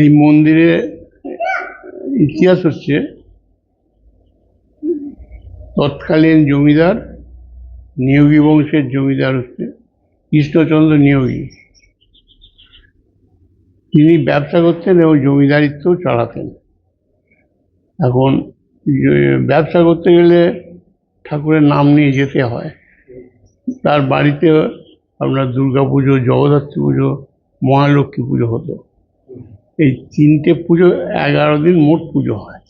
এই মন্দিরে ইতিহাস হচ্ছে তৎকালীন জমিদার, নিয়োগী বংশের জমিদার হচ্ছে কৃষ্ণচন্দ্র নিয়োগী। তিনি ব্যবসা করতেন এবং জমিদারিত্বও চালাতেন। এখন ব্যবসা করতে গেলে ঠাকুরের নাম নিয়ে যেতে হয়। তার বাড়িতে আপনার দুর্গা পুজো জগদ্ধাত্রী পুজো, মহালক্ষ্মী পুজো হতো। এই তিনটে পুজো এগারো দিন মোট পুজো হয়।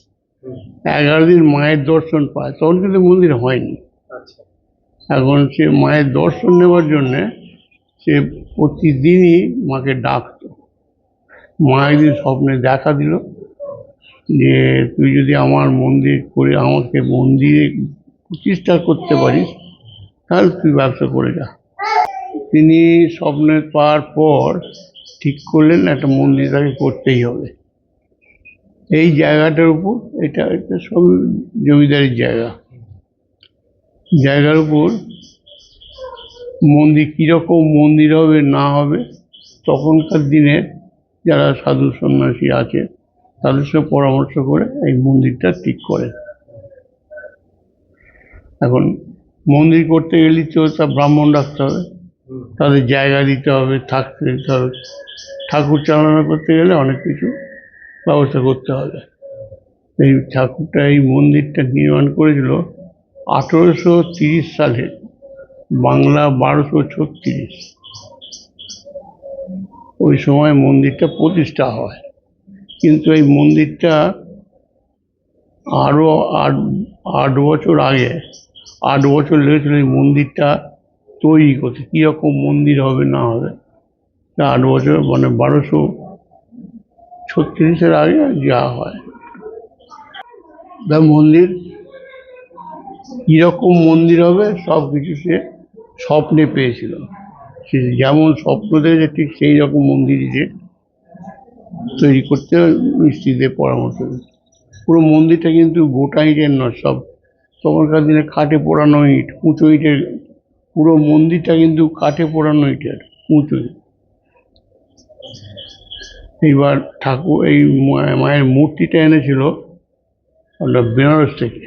এগারো দিন মায়ের দর্শন পায়। তখন কিন্তু মন্দির হয়নি। আচ্ছা। এখন সে মায়ের দর্শন নেওয়ার জন্যে সে প্রতিদিনই মাকে ডাকতো। মা একদিন স্বপ্নে দেখা দিল যে তুই যদি আমার মন্দির করে আমাকে মন্দিরে প্রতিষ্ঠা করতে পারিস তাহলে তুই ব্যবসা করে যা। তিনি স্বপ্নে পাওয়ার পর ঠিক করলেন, একটা মন্দির তাকে করতেই হবে। এই জায়গাটার উপর, এটা এটা সব জমিদারির জায়গা। জায়গার উপর মন্দির, কীরকম মন্দির হবে, না হবে, তখনকার দিনে যারা সাধু সন্ন্যাসী আছে, তাদের সঙ্গে পরামর্শ করে এই মন্দিরটা ঠিক করে এখন মন্দির করতে গেলে তো তা ব্রাহ্মণ রাখতে হবে। তাদের জায়গা দিতে হবে থাকতে দিতে হবে। ঠাকুর চালনা করতে গেলে অনেক কিছু ব্যবস্থা করতে হবে। এই ঠাকুরটা, এই মন্দিরটা নির্মাণ করেছিল আঠেরোশো তিরিশ সালে, বাংলা বারোশো ছত্রিশ। ওই সময় মন্দিরটা প্রতিষ্ঠা হয়। কিন্তু এই মন্দিরটা আরও আট আট বছর আগে, আট বছর লেগেছিল এই মন্দিরটা তৈরি করতে কীরকম মন্দির হবে, না হবে। আট বছর মানে বারোশো ছত্রিশের আগে যা হয়। মন্দির, কীরকম মন্দির হবে, সব কিছু সে স্বপ্নে পেয়েছিল। সে যেমন স্বপ্ন দেখেছে, ঠিক সেই রকম মন্দির যে তৈরি করতে মিস্ত্রিদের পরামর্শ পুরো মন্দিরটা কিন্তু গোটা ইটের নয়, সব তখনকার দিনে খাটে পোড়ানো ইট, উঁচু ইটের পুরো মন্দিরটা কিন্তু কাঠে পোড়ানো ইটের উঁচু। এইবার ঠাকুর এই মায়ের মূর্তিটা এনেছিল ওটা বেনারস থেকে।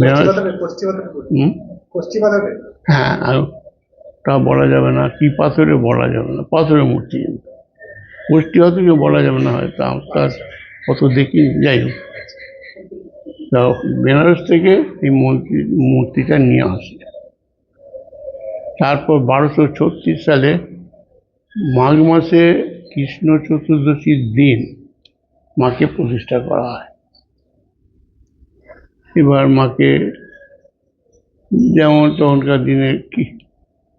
বেনারস হ্যাঁ আর তা বলা যাবে না কি পাথরে বলা যাবে না পাথরের মূর্তি। গোষ্ঠী হয়তো বলা যাবে না হয়তো তার অত দেখি যাই হোক। তা বেনারস থেকে এই মূর্তি মূর্তিটা নিয়ে আসে। তারপর বারোশো ছত্রিশ সালে মাঘ মাসে কৃষ্ণ চতুর্দশীর দিন মাকে প্রতিষ্ঠা করা হয়। এবার মাকে যেমন তখনকার দিনে কি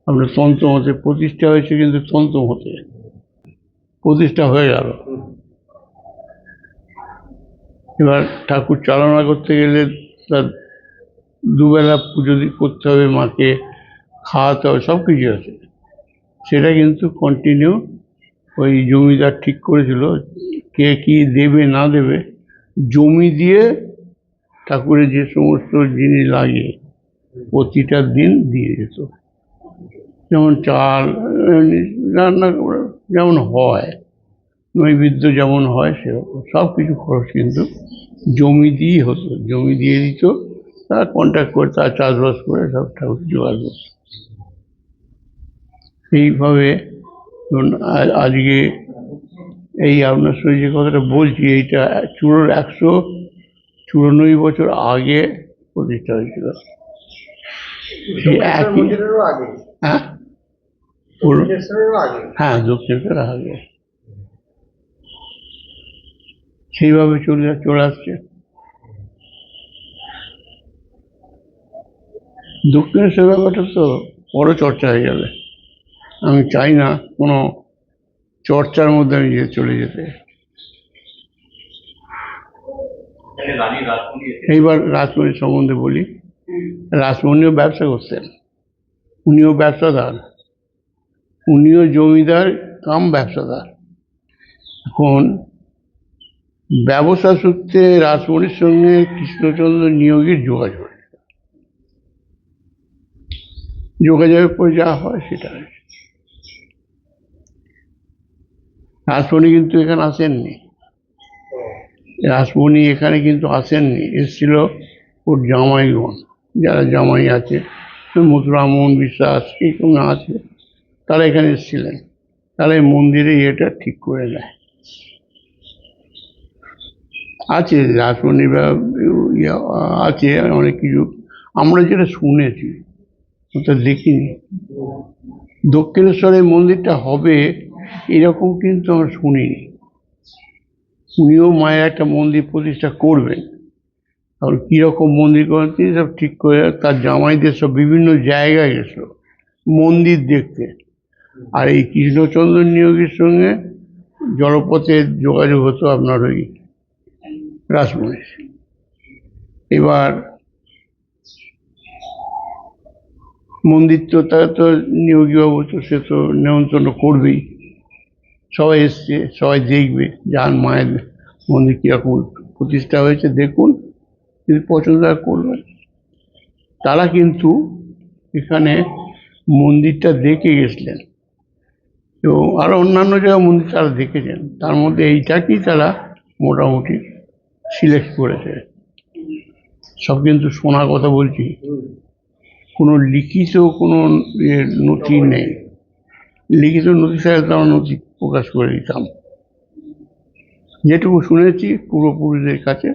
আপনার তন্ত্র মতে প্রতিষ্ঠা হয়েছে কিন্তু তন্ত্র মতে প্রতিষ্ঠা হয়ে গেল। এবার ঠাকুর চালনা করতে গেলে তার দুবেলা পুজো করতে হবে মাকে। খাওয়াতে হবে সব কিছু আছে। সেটা কিন্তু কন্টিনিউ ওই জমিদার ঠিক করেছিল, কে কি দেবে না দেবে, জমি দিয়ে ঠাকুরের যে সমস্ত জিনিস লাগে, প্রতিটা দিন দিয়ে যেত। যেমন চাল রান্না যেমন হয়, নৈবেদ্য যেমন হয় সেরকম, সব কিছু খরচ কিন্তু জমি দিয়েই হতো। জমি দিয়ে দিত, তারা কন্ট্যাক্ট করে, তারা চাষবাস করে সব ঠাকুর জোগাড় করতো। এইভাবে ধরুন আজকে এই আপনার সঙ্গে যে কথাটা বলছি এইটা চুরোর একশো চুরানব্বই বছর আগে প্রতিষ্ঠা হয়েছিল। হ্যাঁ? হ্যাঁ দক্ষিণেশ্বর আগে। সেইভাবে চলে চলে আসছে। দক্ষিণেশ্বর ব্যাপারটা তো বড় চর্চা হয়ে যাবে। আমি চাই না কোনো চর্চার মধ্যে আমি যে চলে যেতে। এইবার রাসমণি সম্বন্ধে বলি। রাসমণিও ব্যবসা করতেন। উনিও ব্যবসাদার। উনিও জমিদার কাম ব্যবসাদার। এখন ব্যবসা সূত্রে রাসমণির সঙ্গে কৃষ্ণচন্দ্র নিয়োগীর যোগাযোগ। যোগাযোগের পর যা হয় সেটা হয়েছে। রাসমণি কিন্তু এখানে আসেননি। রাসমণি এখানে কিন্তু আসেননি। এসেছিল ওর জামাইগণ। যারা জামাই আছে মথুরামোহন বিশ্বাস, এইরকম আছে, তারা এখানে এসেছিলেন। তারা এই মন্দিরে এটা ঠিক করে দেয়। আছে রাসমণি বা আছে, অনেক কিছু। আমরা যেটা শুনেছি, ওটা দেখিনি। দক্ষিণেশ্বরের মন্দিরটা হবে এরকম কিন্তু আমরা শুনিনি। উনিও মায়ের একটা মন্দির প্রতিষ্ঠা করবেন। আর কীরকম মন্দির করেন তিনি সব ঠিক করে তার জামাইদের সব বিভিন্ন জায়গায় গেছিল মন্দির দেখতে। আর এই কৃষ্ণচন্দ্র নিয়োগের সঙ্গে জলপথে যোগাযোগ হতো আপনার ওই রাসমণির। এবার মন্দির তো তারা তো নিয়োগীবাবু তো সে তো নেমন্তন্ন করবেই। সবাই এসছে, সবাই দেখবে যার মায়ের মন্দির কীরকম প্রতিষ্ঠা হয়েছে, দেখুন। যদি পছন্দ করবেন। তারা কিন্তু এখানে মন্দিরটা দেখে গেছিলেন। এবং আরও অন্যান্য জায়গায় মন্দির তারা দেখেছেন। তার মধ্যে এইটাকেই তারা মোটামুটি সিলেক্ট করেছে। সব কিন্তু শোনা কথা বলছি। কোনো লিখিত কোনো নথি নেই। লিখিত নথি থাকলে তো আমরা নথি প্রকাশ করে দিতাম। যেটুকু শুনেছি পূর্বপুরুষদের কাছে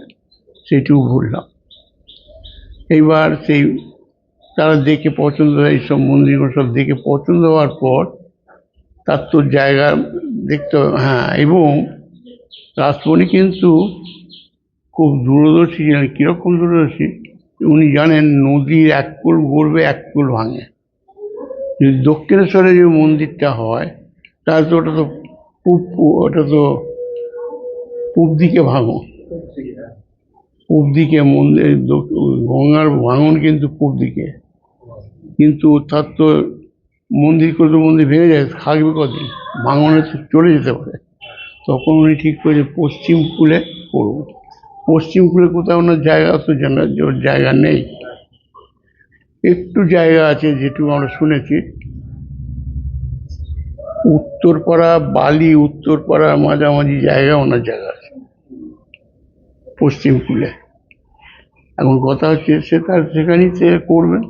সেইটুকু বললাম এইবার সেই, তারা দেখে পছন্দ হয় এইসব মন্দিরগুলো সব দেখে পছন্দ হওয়ার পর, তার তো জায়গা দেখতে হ্যাঁ এবং রাসমণি কিন্তু খুব দূরদর্শী ছিলেন। কীরকম দূরদর্শী? উনি জানেন নদীর এক কুল গড়বে, এক কুল ভাঙে। যদি দক্ষিণেশ্বরে যে মন্দিরটা হয় তাহলে তো ওটা তো পূব, ওটা তো পূব দিকে ভাঙো। পূব দিকে মন্দির গঙ্গার ভাঙন কিন্তু পূব দিকে। কিন্তু তার তো মন্দির করে তো মন্দির ভেঙে যায়, থাকবে কদিন? ভাঙনে তো চলে যেতে পারে। তখন উনি ঠিক করেছে পশ্চিম কূলে করব পশ্চিম কূলে কোথাও ওনার জায়গা তো জানা ওর জায়গা নেই। একটু জায়গা আছে, যেটুকু আমরা শুনেছি। উত্তরপাড়া বালি উত্তরপাড়া মাঝামাঝি জায়গা ওনার জায়গা আছে। পশ্চিম কূলে। এখন কথা হচ্ছে, সে তার সেখানেই সে করবেন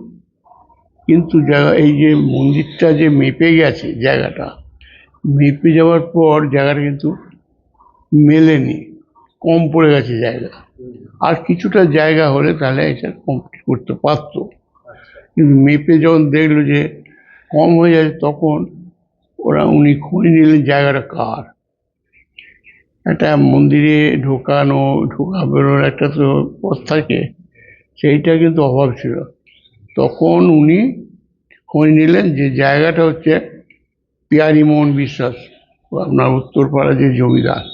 কিন্তু জায়গা, এই যে মন্দিরটা যে মেপে গেছে জায়গাটা, মেপে যাওয়ার পর জায়গাটা কিন্তু মেলেনি, কম পড়ে গেছে জায়গা। আর কিছুটা জায়গা হলে তাহলে এটা কমপ্লিট করতে পারতো। কিন্তু মেপে যখন দেখল যে কম হয়ে যায় তখন ওরা উনি খুঁজে নিলেন জায়গাটা কার? একটা মন্দিরে ঢোকানো, ঢোকা বেরোনোর একটা তো পথ থাকে, সেইটা কিন্তু অভাব ছিল। তখন উনি খোঁজ নিলেন যে জায়গাটা হচ্ছে পিয়ারিমোহন বিশ্বাস, আপনার উত্তরপাড়া যে জমিদার।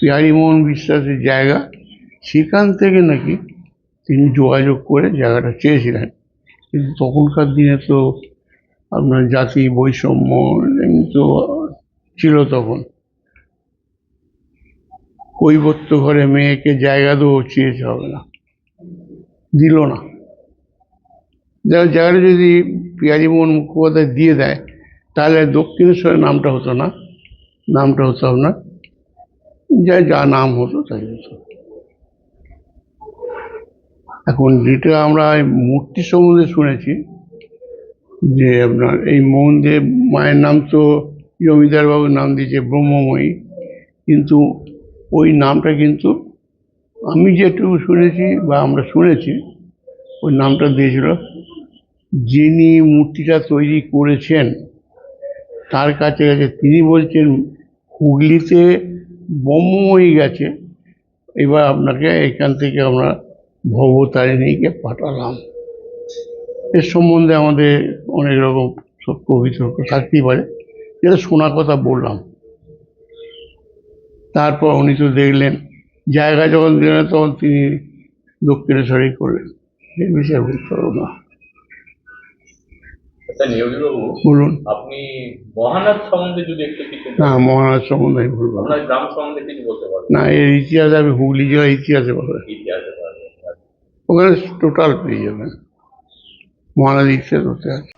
পিয়ারিমোহন বিশ্বাসের জায়গা, সেখান থেকে নাকি তিনি যোগাযোগ করে জায়গাটা চেয়েছিলেন। কিন্তু তখনকার দিনে তো আপনার জাতি, বৈষম্য তো ছিল তখন। কৈবত্য ঘরে মেয়েকে জায়গা দেবো, চেয়েছে হবে না। দিল না। জায়গাটা যদি পিয়ারিমোহন মুখোপাধ্যায় দিয়ে দেয়, তাহলে দক্ষিণেশ্বরের নামটা হতো না। নামটা হতো আপনার, যা যা নাম হতো, তাই হতো। এখন যেটা আমরা মূর্তি সম্বন্ধে শুনেছি যে আপনার এই মন্দির মায়ের নাম তো জমিদারবাবুর নাম দিয়েছে ব্রহ্মময়ী। কিন্তু ওই নামটা কিন্তু আমি যেটুকু শুনেছি বা আমরা শুনেছি, ওই নামটা দিয়েছিল, যিনি মূর্তিটা তৈরি করেছেন, তার কাছে গেছে তিনি বলছেন, হুগলিতে ব্রহ্মময়ী গেছে, এবার আপনাকে এখান থেকে আমরা ভবতারিণীকে পাঠালাম। এর সম্বন্ধে আমাদের অনেক রকম সত্য বিতর্ক থাকতেই পারে যেটা শোনা কথা বললাম। তারপর উনি তো দেখলেন জায়গা যখন দিলেন তখন তিনি দক্ষিণেশ্বরেই করলেন এই বিষয়ে বলতে পারব না। আচ্ছা বলুন। আপনি মহানাথ সম্বন্ধে যদি একটু কিছু না সম্বন্ধে আমি বলব না। আপনার গ্রাম সম্বন্ধে কিছু বলতে পারবেন? না এর ইতিহাস আমি হুগলি জেলার ইতিহাসে বলব। ইতিহাসে ওখানে টোটাল পেয়ে যাবেন। মহারাজ ইতিহাস হতে আছে।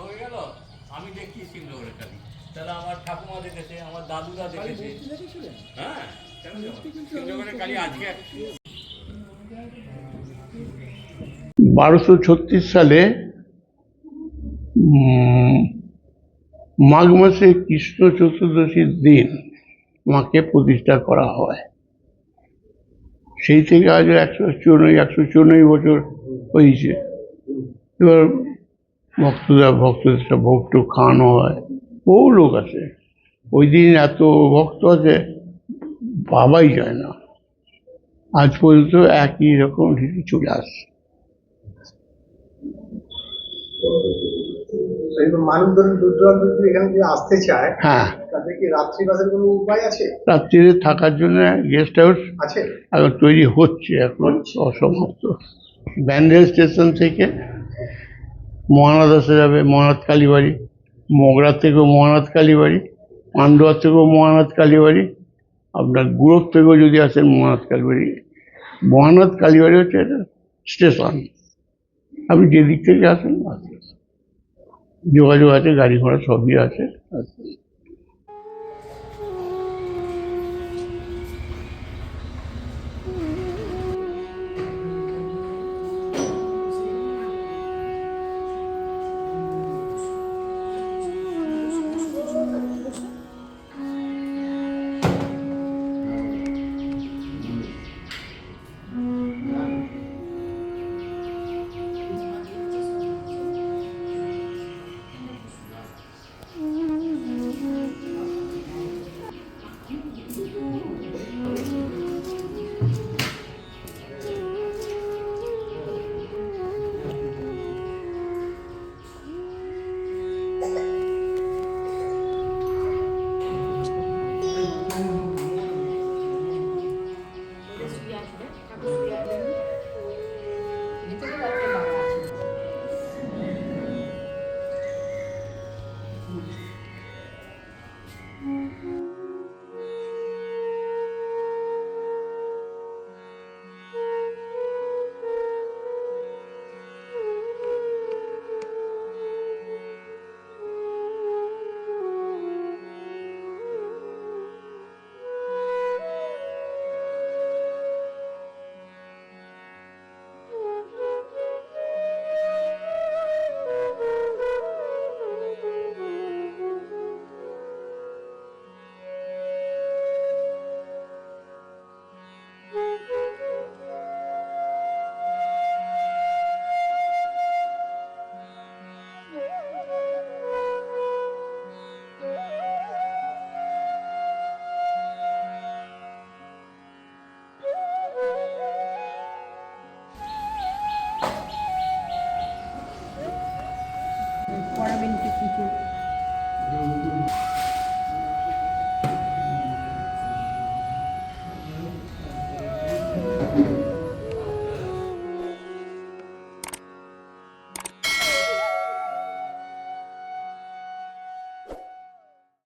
হয়ে গেল আমি দেখি সিংহগড়ের কালী তাহলে আমার ঠাকুমা দেখেছে আমার বারোশো ছত্রিশ সালে মাঘ মাসে কৃষ্ণ চতুর্দশীর দিন মাকে প্রতিষ্ঠা করা হয়। সেই থেকে আজ একশো চুরানব্বই একশো চুরানব্বই বছর হয়েছে। এবার ভক্তরা, ভক্তদের সব ভোগ খাওয়ানো হয়। বহু লোক আছে ওই দিন এত ভক্ত আছে ভাবাই যায় না। আজ পর্যন্ত একই রকম রীতি চলে আসছে। হ্যাঁ। তাদের কি রাত্রি কোনো উপায় আছে? রাত্রিরে থাকার জন্য গেস্ট হাউস আছে? এখন তৈরি হচ্ছে এখন অসমাপ্ত। ব্যান্ডেল স্টেশন থেকে মহানাথ আসা যাবে মহানাথ কালীবাড়ি মগরা থেকেও মহানাথ কালীবাড়ি। পান্ডুয়া থেকেও মহানাথ কালীবাড়ি। আপনার গুরব থেকেও যদি আসেন মহানাথ কালীবাড়ি। মহানাথ কালীবাড়ি হচ্ছে এটা স্টেশন। আপনি যেদিক থেকে আসেন। যোগাযোগ আছে, গাড়ি ঘোড়া সবই আছে।